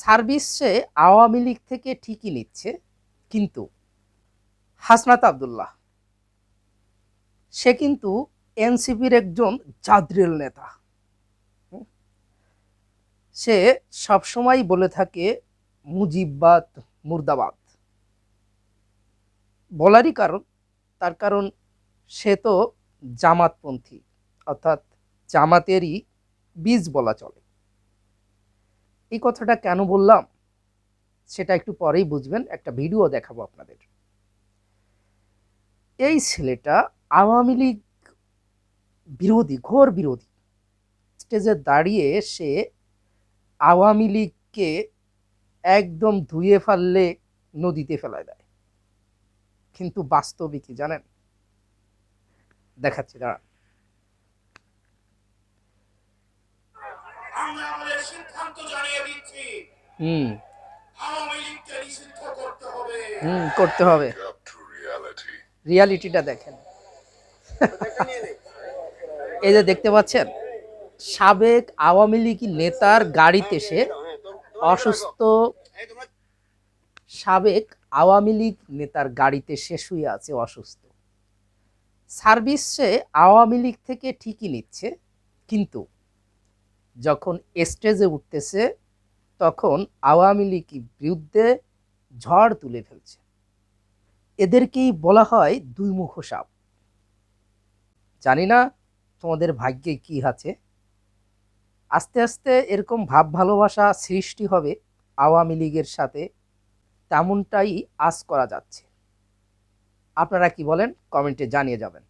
Service Awami League থেকে ঠিকই নিচ্ছে, কিন্তু হাসনাত আবদুল্লাহ, সে কিন্তু এনসিপির একজন জাদ্রেল নেতা? সে সবসময় বলে থাকে, মুজিববাদ, মুর্দাবাদ। বলারই কারণ, তার কারণ সে তো জামাতপন্থী, অর্থাৎ জামাতেরই বীজ বলা চলে। এই কথাটা কেন বললাম? সেটা একটু পরেই বুঝবেন। একটা ভিডিও দেখাবো আপনাদের। এই ছেলেটা আওয়ামী লীগ বিরোধী, ঘোর বিরোধী। স্টেজে দাঁড়িয়ে সে আওয়ামী লীগকে একদম ধুয়ে ফেললে নদীতে ফেলায় দেয়। কিন্তু বাস্তবে কি জানেন? দেখাচ্ছি, দাঁড়ান। আমি আমাদের সিদ্ধান্ত জানিয়ে দিচ্ছি। হুম। আওয়ামী লীগকে নিষিদ্ধ করতে হবে। হুম করতে হবে. রিয়ালিটিটা দেখেন। এই যে দেখতে পাচ্ছেন সাবেক আওয়ামী লীগ নেতার গাড়িতে সে অসুস্থ সাবেক আওয়ামী লীগ নেতার গাড়িতে সে শুয়ে আছে অসুস্থ। সার্ভিস সে আওয়ামী লীগ থেকে ঠিকই নিচ্ছে কিন্তু যখন স্টেজে উঠতেছে, তখন আওয়ামী লীগ বিরুদ্ধে ঝড় তুলে ফেলছে। এদেরকেই বলা হয় দুই মুখ সাপ। জানি না তোমাদের ভাগ্যে কি আছে। আস্তে আস্তে এরকম ভাব ভালোবাসা সৃষ্টি হবে আওয়ামী লীগের সাথে, তেমনটাই আজ করা যাচ্ছে। আপনারা কি বলেন, কমেন্টে জানিয়ে যাবেন।